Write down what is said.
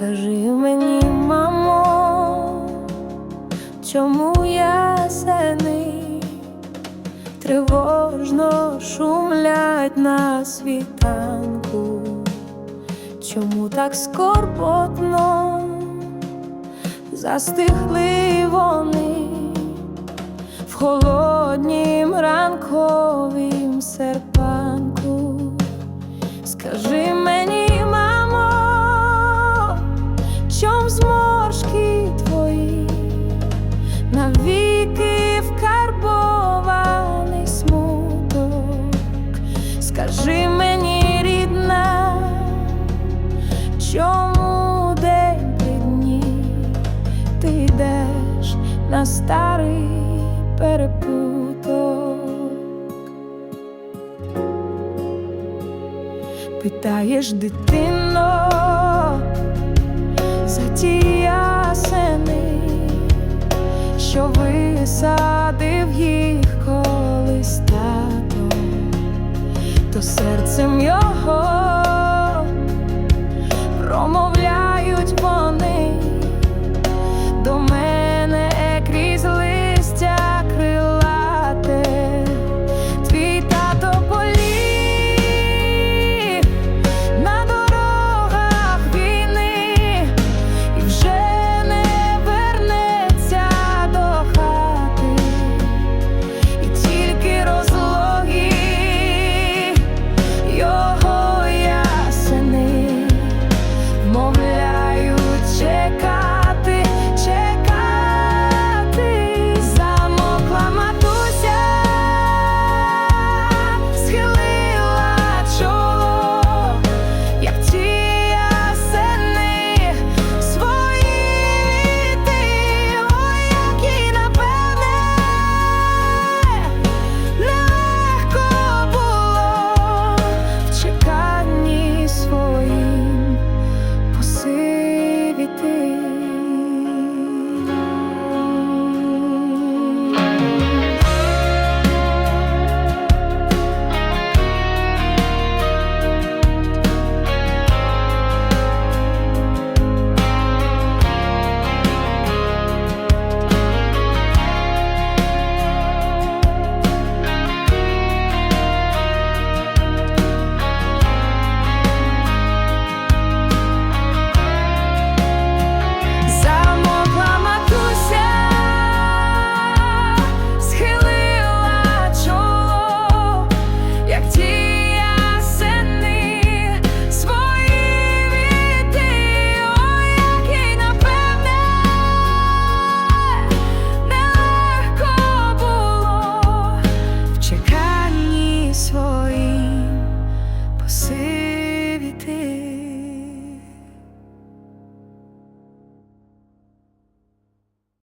Скажи мені, мамо, чому я ясени тривожно шумлять на світанку, чому так скорботно застигли вони в холоднім ранковім серпанку? Скажи мені. Навіки вкарбований смуток? Скажи мені, рідна, чому день при дні ти йдеш на старий перепуток? Питаєш дитино що висадив їх колись тато, то серцем його